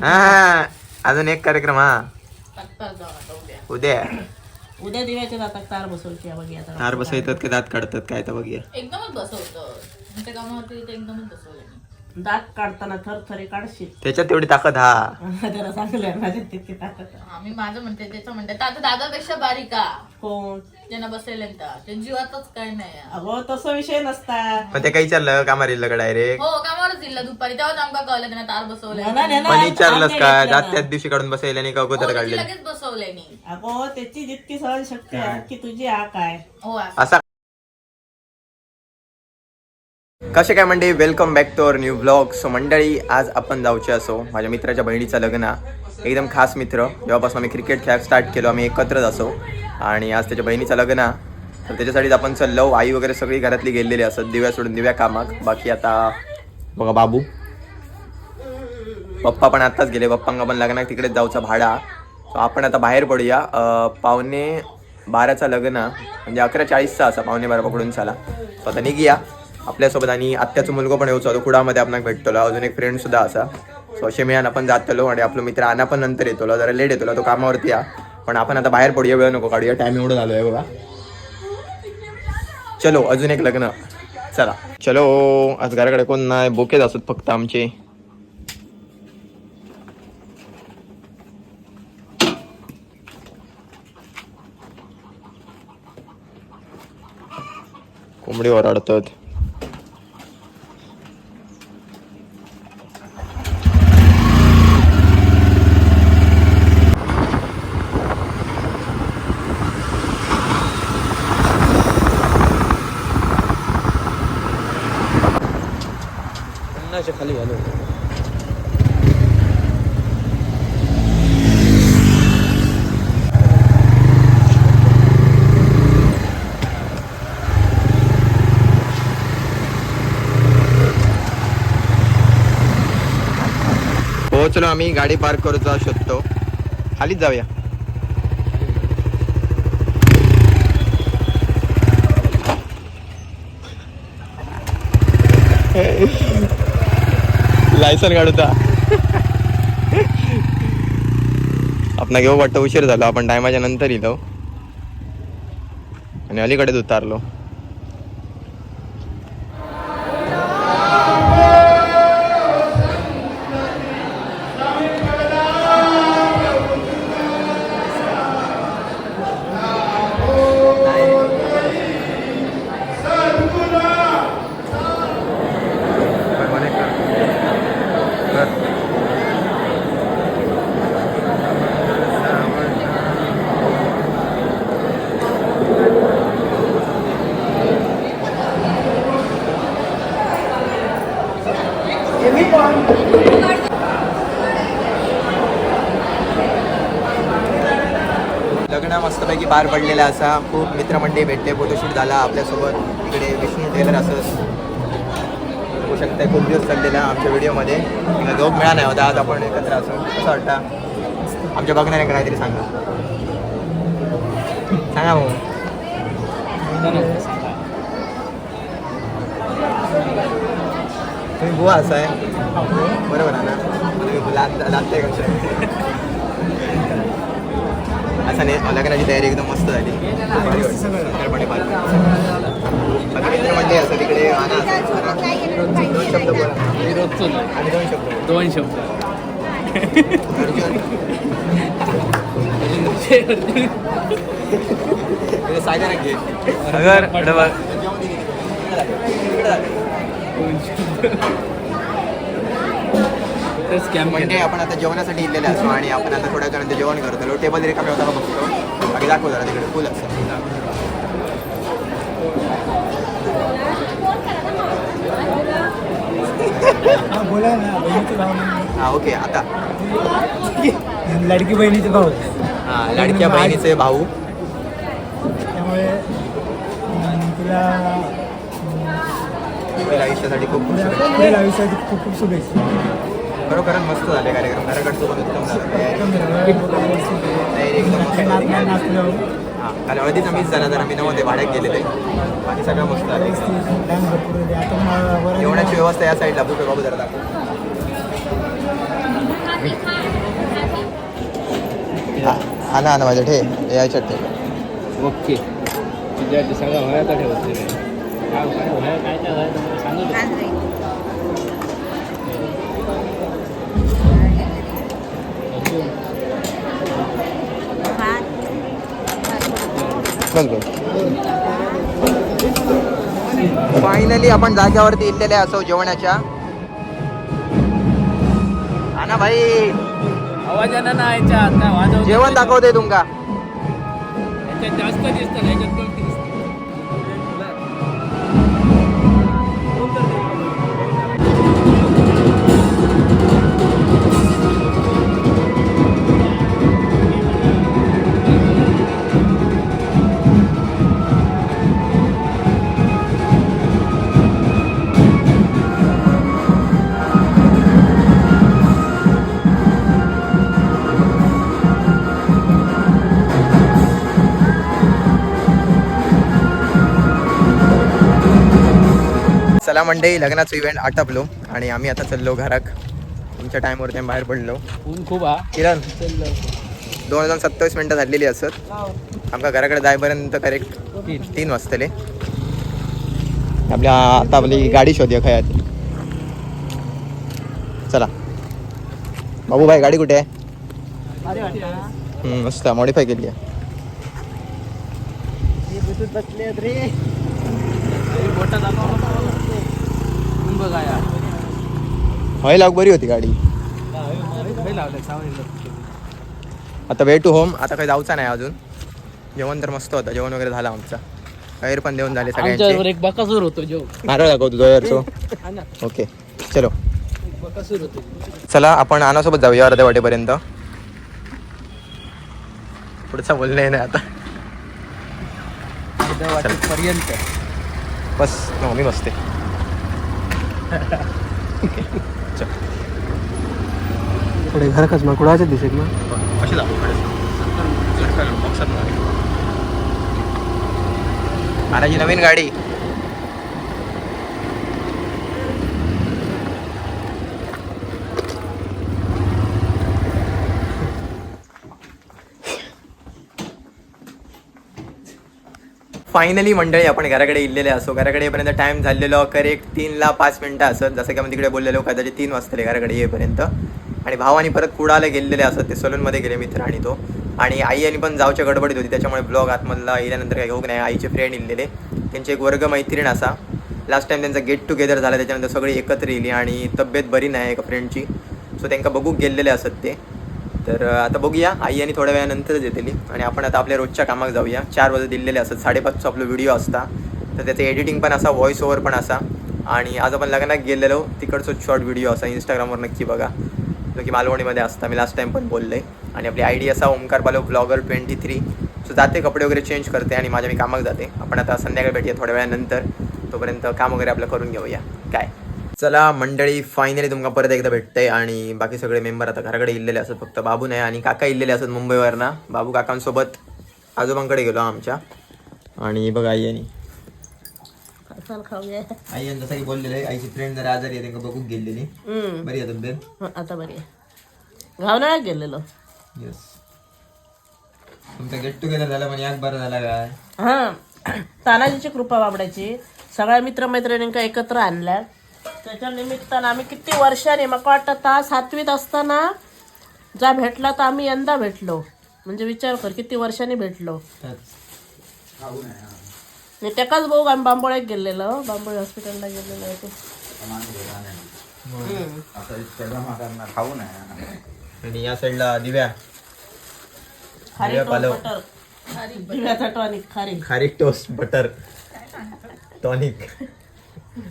हा अजून एक कार्यक्रम हा. तक्तार जाऊ आता उद्या. उद्या उद्या दिव्याच्या दातात तार बसवची बघी आता. हार बसवतात का दात काढतात काय तर बघूया. एकदमच बसवतं. आमच्या ते एकदमच बसवलं दात काढताना थरथरे काढशील. त्याच्यात तेवढी ताकद हा. त्याला सांगलं माझ्यात तितकी ताकद. आम्ही माझं म्हणते त्याचं म्हणते आता दादापेक्षा बारीका कोण? ज्यांना बसेल त्या जीवातच काय नाही अगो तसा विषय नसता. पण ते काही विचारलं डायरेक्ट हो कामावरच दिलं दुपारी. तेव्हाच आमका कळलं त्यांना तार ना, ना, पण विचारलंस का. त्याच दिवशी काढून बसायला का अगोदर हो, काढले लगेच बसवलंय नी अगो त्याची जितकी सहन शक्ती आहे की तुझी आ काय? हो असं. असा कसे काय मंडळी? Welcome back to our new blog so मंडळी आज आपण जाऊचे असो माझ्या मित्राच्या बहिणीचं लग्न. एकदम खास मित्र. जेव्हापासून आम्ही क्रिकेट खेळ स्टार्ट केलो आम्ही एकत्रच असो. आणि आज त्याच्या बहिणीचं लग्न तर त्याच्यासाठीच आपण चाललो आई वगैरे सगळी घरातली गेलेली असत दिव्या सोडून दिव्या कामाक. बाकी आता बघा बाबू. पप्पा पण आत्ताच गेले. पप्पांना पण लग्नात तिकडेच जाऊचा भाडा. सो आपण आता बाहेर पडूया. पावणे बाराचा लग्न म्हणजे अकरा चाळीसचा असा पावणे बारा पकडून चाला सो आता निघूया. आपल्यासोबत आणि आत्याचं मुलगा पण येऊचा. होतो कुडामध्ये आपण भेटतलो. अजून एक फ्रेंड सुद्धा असा. सो असे मी आपण जातलो आणि आपलं मित्र आना पण नंतर येतो. जरा लेट येतो. तो कामावरती या. पण आपण आता बाहेर पडूया. वेळ नको काढूया. टाइम एवढं झालो आहे बघा. चलो अजून एक लग्न. चला. चलो आज घराकडे कोण नाही. बोकेच असत फक्त आमचे. कोंबडी ओरडतात. खाली घालू पोहोचलो आम्ही गाडी पार्क करू जाऊ शकतो. खालीच जाऊया. लायसन काढता आपण घेऊ वाटतं उशीर झाला आपण टायमाच्या नंतर येतो आणि अलीकडेच उतारलो. लग्न मस्तपैकी पार पडलेला असा. खूप मित्रमंडळी भेटले फोटोशूट झाला. आपल्यासोबत इकडे विष्णू टेलर असं होऊ शकतं खूप दिवस चाललेला आमच्या व्हिडिओमध्ये. झोप मिळा नाही होता. आज आपण एकत्र असून कसं वाटतं? आमच्या बघणाऱ्यांना काहीतरी सांगा. सांगा भाऊ. तुम्ही बुवा असाय. आहे बरोबर आहे ना? लादताय कसं असं नाही. लग्नाची तयारी एकदम मस्त झाली. बाकी मित्रमंडळी असं तिकडे. दोन शब्द बोला. आणि दोन शब्द. दोन शब्द. अर्जुन इथे सायदा दाखव. स्कॅम म्हणजे आपण आता जेवणासाठी इलेले असतो आणि आपण आता थोड्या वेळानंतर जेवण करतो. टेबल रिकामे होता बघतो? बाकी दाखव जरा तिकडे. फुल असतं. बोला हा ओके आता. लडकी बहिणीचे भाऊ. हा लाडक्या बहिणीचे भाऊ. त्यामुळे तुला आयुष्यासाठी खूप. पुढील आयुष्यात खूप खूप शुभेच्छा. खरोखरच मस्त झाले कार्यक्रम. घराकडचं पण उत्तम झालं. हा काल हळदीचा झाला तर आम्ही नव्हते भाड्यात गेलेले. बाकी सगळं मस्त झालं. जेवणाची व्यवस्था या साईडला बुके बाबू जरा दाखव. आणा आणा माझ्या ठे. यायच्या ठे ओके. सगळं व्हायचा ठेवते काय काय काय? फायनली आपण जाग्यावरती इल्लेले असो जेवणाच्या. आणा भाई. आवाज ना याच्यात वाजव जेवण दाखवते तुमका. जास्त दिसतं चला मंडई लग्नाचं इव्हेंट आटपलो आणि आम्ही आता चाललो घराक तुमच्या टाईमवरती आम्ही बाहेर पडलो. ऊन खूप हा किरण दोन हजार सत्तावीस मिनटं झालेली असत आमका घराकडे जायपर्यंत करेक्ट तीन. वाजतले. आपल्या आता आपली गाडी शोधूया खयात. चला. बाबू भाई गाडी कुठे आहे? मस्त मॉडीफाय केली आहे. बघा या हय लाग बरी होती गाडी. आता वे टू होम आता काही जाऊचा नाही अजून. जेवण तर मस्त होतं. जेवण वगैरे झालं आमचं. गैर पण देऊन झाले सगळ्यांचे. एक बकासूर होतो जो नारळ दाखवतो जोयरचो हा ओके. चलो. बकासूर होतो. चला आपण आनासोबत जाऊया अर्ध्या वाटेपर्यंत. पुढचा बोलणे नाही आता. अर्ध्या वाटेपर्यंत. बस. हो, मी बसते. पुढे घर कसं कुणाचं दिसेल ना? कशी जाऊ आनाची नवीन गाडी. फायनली मंडळी आपण घराकडे इल्लेले असो घराकडे येईपर्यंत टाईम झालेलो करेक्ट तीनला पाच मिनटं असत जसं की आपण तिकडे बोललेलो कदाचित तीन वाजतले घराकडे येईपर्यंत. आणि भावानी परत कुडाला गेलेले असत. ते सलूनमध्ये गेले मित्र आणि तो. आणि आई आणि पण जाऊच्या गडबडीत होती. त्याच्यामुळे ब्लॉग आतमधला येल्यानंतर काही होऊ नाही आईचे फ्रेंड इल्लेले त्यांचे एक वर्ग मैत्रीण असा. लास्ट टाइम त्यांचा गेट टुगेदर झाला. त्याच्यानंतर सगळी एकत्र येली आणि तब्येत बरी नाही एका फ्रेंडची सो त्यांना बघूक गेलेले असत ते. तर आता बघूया. आई आणि थोड्या वेळानंतरच येतेली आणि आपण आता आपल्या रोजच्या कामाक जाऊया. चार वाजे दिलेले असतात साडेपाचचा आपला व्हिडिओ असता. तर त्याचं एडिटिंग पण असा व्हॉइस ओव्हर पण असा. आणि आज आपण लग्नात गेलेलो. तिकडचं शॉर्ट व्हिडिओ असा. इंस्टाग्रामवर नक्की बघा. जो की मालवणीमध्ये असता. मी लास्ट टाइम पण बोलले आणि आपली आय डी असा ओमकार बालो ब्लॉगर ट्वेंटी थ्री सो जाते कपडे वगैरे चेंज करते आणि माझ्या मी कामाक जाते. आपण आता संध्याकाळी भेटूया थोड्या वेळानंतर. तोपर्यंत काम वगैरे आपलं करून घेऊया. काय? चला मंडळी फायनली तुमका परत एकदा भेटतंय. आणि बाकी सगळे मेंबर आता घराकडे इल्लेले असत फक्त बाबू नाही आणि काका इल्लेले असत मुंबईवरना. बाबू काकांसोबत आजोबांकडे गेलो आमच्या. आणि बघा आई आणि चल खाऊया. आई आणि जसं की बोललेले आईची फ्रेंड जरा आजारी आहे त्यांना बघूक गेलेली. बरी आहे तब्येत? आता बरी आहे. घावनाळ्यात गेलेलो. येस तुमचा गेट टुगेदर झाला पण याक बरं झाला काय? हा. तानाजीची कृपा बाबड्याची. सगळ्या मित्रमैत्रिणींका एकत्र आणल्या त्याच्या निमित्तानं आम्ही किती वर्षांनी मला वाटतं ता सातवीत असताना जा भेटला तर आम्ही यंदा भेटलो. म्हणजे विचार कर किती वर्षांनी भेटलो. आणि त्याकाच भाऊ आम्ही बांबोळ्यात गेलेलो. बांबोळी हॉस्पिटलला गेलेलो आहे ते. आणि या साईडला दिव्या. खारी दिव्या टोस्ट पालव. बटर. दिव्याचा टॉनिक खारी. खारीक टोस्ट बटर. टॉनिक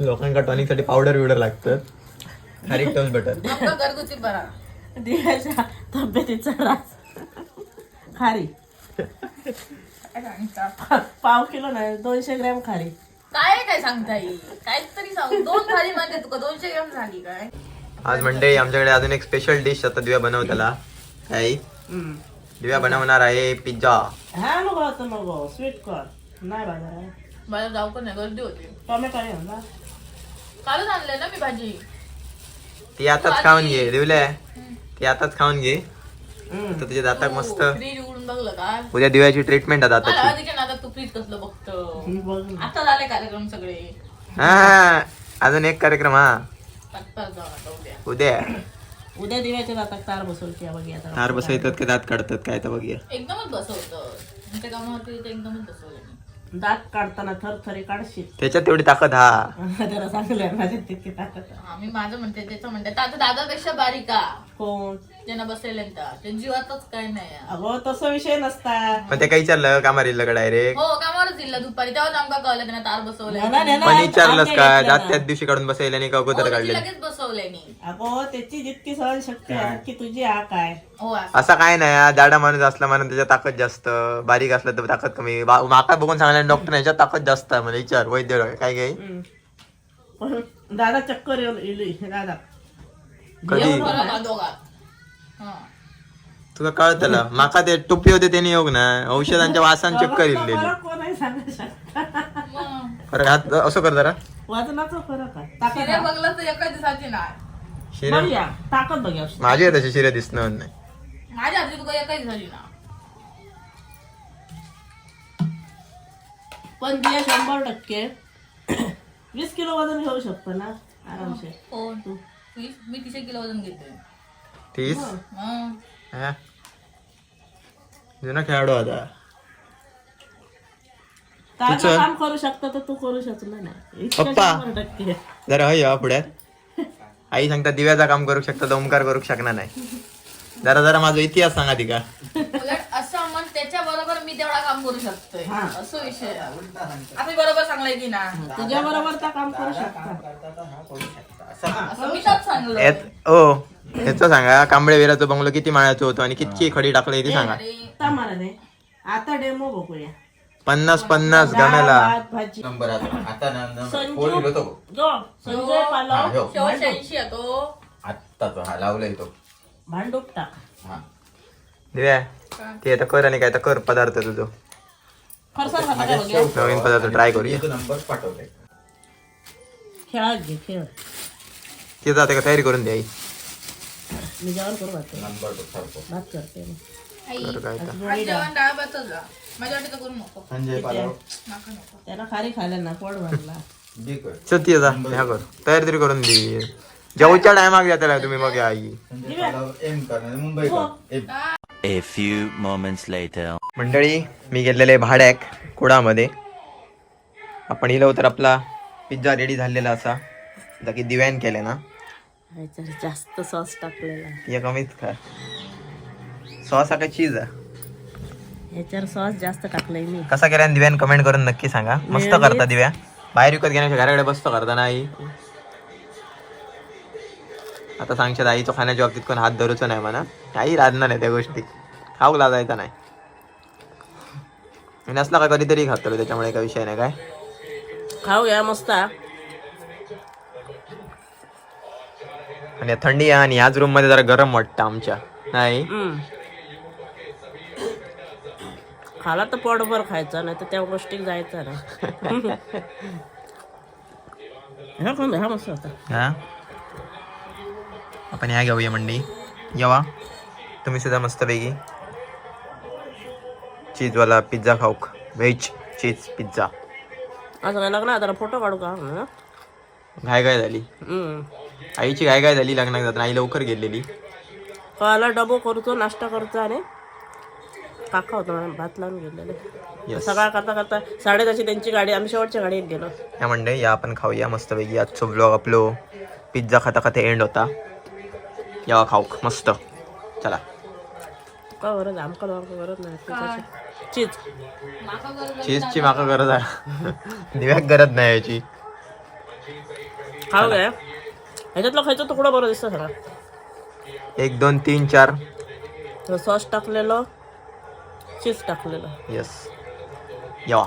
लोकांका टॉनिकसाठी पावडर बिवडर लागतं खारीक टोस्ट बटर. घरगुती बरा. दिव्याच्या तब्येतीचा राज खारी. पाव किलो नाही दोनशे ग्रॅम खारी. काय काय सांगता येईल काहीतरी सांग. दोन थाळी मध्ये तुका दोनशे ग्राम झाली काय? आज मंडळी आमच्याकडे अजून एक स्पेशल डिश आता दिव्या बनवताला काय दिव्या बनवणार आहे पिझ्झा. हा नको आता नको. स्वीट कॉर्न नाही बाजार मला जाऊ पण नाही गर्दी होती. टोमॅटो नाही ना कालच आणलंय ना मी भाजी. ती आताच खाऊन घे दिवल्या. ती आताच खाऊन घे. तर तुझ्या दाताक मस्त. फ्रीज उघडून बघलं का? उद्या दिव्याची ट्रीटमेंट आहे मला दाताची नादात तू फ्रीज कसलं बघतो. ही बघ ना. आता झाले कार्यक्रम सगळे. हा अजून एक कार्यक्रम हा. जाऊ आता उद्या. उद्या. उद्या दिव्याच्या दातात तार बघ आता. बसवतात का दात काढतात काय तर बघूया. एकदमच बसवतं तुमच्या कामावरती एकदमच बसवलं मी. दात काढताना थरथरी काढशील. त्याच्यात तेवढी ताकद हा. जरा चांगलं माझ्या तितकी ताकद. आहे. हा मी माझं म्हणते त्याचं म्हणते. आता दादापेक्षा बारीका कोण? ज्यांना बसलेले त्या जीवातच काय नाही आहे. अगो तसा विषय नसता. मग ते काही चाललं कामार येईल डायरेक्ट हो कामावरच दिलं दुपारी तेव्हाच आमका कळलं त्याने तार बसवले पण आम्ही काय दात. त्याच दिवशी काढून बसायला आणि का अगोदर काढले लगेच बसवले मी. अगो त्याची जितकी सहनशक्ती आहे तितकी तुझी आ काय? हो असं. असा काय नाही हा. जाडा माणूस असला म्हणून त्याच्या ताकद जास्त बारीक असला तर ताकद कमी. बा- माका बघून सांगला डॉक्टर याच्यात ताकद जास्त आहे. मला विचार वैद्य काय काय. पण दादा चक्कर येऊन इली दादा. कधी? फरक आहे दोघात. हा. तुला कळतला माका ते टोपी होते त्याने योग ना. औषधांच्या वासान चक्कर इल्लेली कोण सांगू शकता? मग फरक हात असं कर जरा. वजनाचा फरक आहे. ताकद शिरे आहे. बघलं तर एका दिवसाची नाही. शिरे बघूया. ताकद बघूया. माझी आहे तशी शिरे दिसणं नाही. माझ्या हाती तुका एका दिवसाची ना पण दिया शंभर टक्के. वीस किलो वजन घेऊ शकतो ना? आरामशीर. कोण तू वीस मी तीस किलो वजन घेतोय तीस? मग हा. जुना खेळाडू आता. तुझं? काम करू शकता तर तू करू शकला नाही इतकं पप्पा. शंभर टक्के. जरा हय या पुढ्यात आई सांगता दिव्याचा काम करू शकता ओमकार करू शकणार नाही. जरा जरा माझा इतिहास सांगा ती का? उलट असं त्याच्या बरोबर मी तेवढा काम करू शकतोय. हा. असं विषय बरोबर सांगलाय की ना? तुझ्या बरोबर तर काम करू शकता. असं मी त्याच सांगलं यात ओ ह्याचं सांगा. कांबळे वेराचं बंगलो किती माळ्याचं होतं आणि किती खडी टाकलं ते सांगा. अरे. आता मला नाही आता डेमो बघूया. पन्नास पन्नास भात, भाजी. नंबर आता ना संजू जो संजय पालव. शेवट शहाऐंशी आहे तो. हा लावलाय तो. भांडूप टाक दिव्या ते आता कर आणि काय तर कर पदार्थ तुझं. फरसाण नवीन पदार्थ ट्राय करूया. नंबर पाठवलाय. खेळात घे खेळ. ते जाते का तयारी करून द्या आई. मी जेवण करू नंबर ठरतो. भात करते मी. आई. तर काय तर. आज जेवण डाळ भातच जा. माझ्या वाटी तर करू नको. संजय पालव नका नको. त्याला खारी खायला ना पोट भरला. बी कर. चल ती जा ह्या कर. तयारी तरी करून दे. जेवच्या टायमाक त्याला तुम्ही मग या आई संजय पालव एम कर नाही मुंबई कर. M. A few moments later. मंडळी मी गेलेले भाड्याक कुडामध्ये. आपण इलो तर आपला पिझ्झा रेडी झालेला असा. जा की दिव्यान केले ना. ह्याच्यात जास्त सॉस टाकलेला. या कमीच खा सॉस हा काय चीज आहे? ह्याच्यावर सॉस जास्त टाकलंय मी. कसा केला दिव्यान कमेंट करून नक्की सांगा. मस्त करता दिव्या. बाहेर विकत घेण्याच्या घराकडे बसतो करता ना आई. आता सांगशात आईचं खाण्याच्या बाबतीत कोण हात धरूच नाही म्हणा. आई लादणार नाही त्या गोष्टी. खाऊ लाजायचा नाही. आणि असला का कधीतरी खातो त्याच्यामुळे काही विषय नाही काय. खाऊया मस्त. हा. आणि थंडी आहे आणि ह्याच रूममध्ये जरा गरम वाटतं आमच्या. नाही? हम्म. खाला तर पोटभर खायचा नाही तर त्या गोष्टी जायचं ना. हा कोण हा मस्त होता. हा? आपण ह्या घेऊया मंडी. येवा. तुम्ही सुद्धा मस्तपैकी चीजवाला पिझ्झा खाऊक व्हेज चीज पिझ्झा असं काय लग्न आता फोटो काढू का? हं? घाय काय झाली. हम्म. आईची घाय काय झाली लग्नात जाताना आई लवकर गेलेली. कळाला डबो करतो नाश्ता करतो आणि काका होता मला भात लावून गेलेले. Yes. सकाळ करता करता साडेदहाची त्यांची गाडी आम्ही शेवटच्या गाडीत गेलो. या मंडळी या आपण खाऊया मस्तपैकी. आजचो ब्लॉग आपलो पिझ्झा खाता खाता एंड होता. यावा खाऊक मस्त. चला. का गरज? आमका दोघांका गरज नाही चीज गरज चीजची माका गरज आहे. दिव्याक गरज नाही याची. खाऊ काय ह्याच्यातलं खायचं तुकडं बरं दिसतं सगळं. एक दोन तीन चार. सॉस टाकलेलं. चीज टाकलेलं. येस यावा.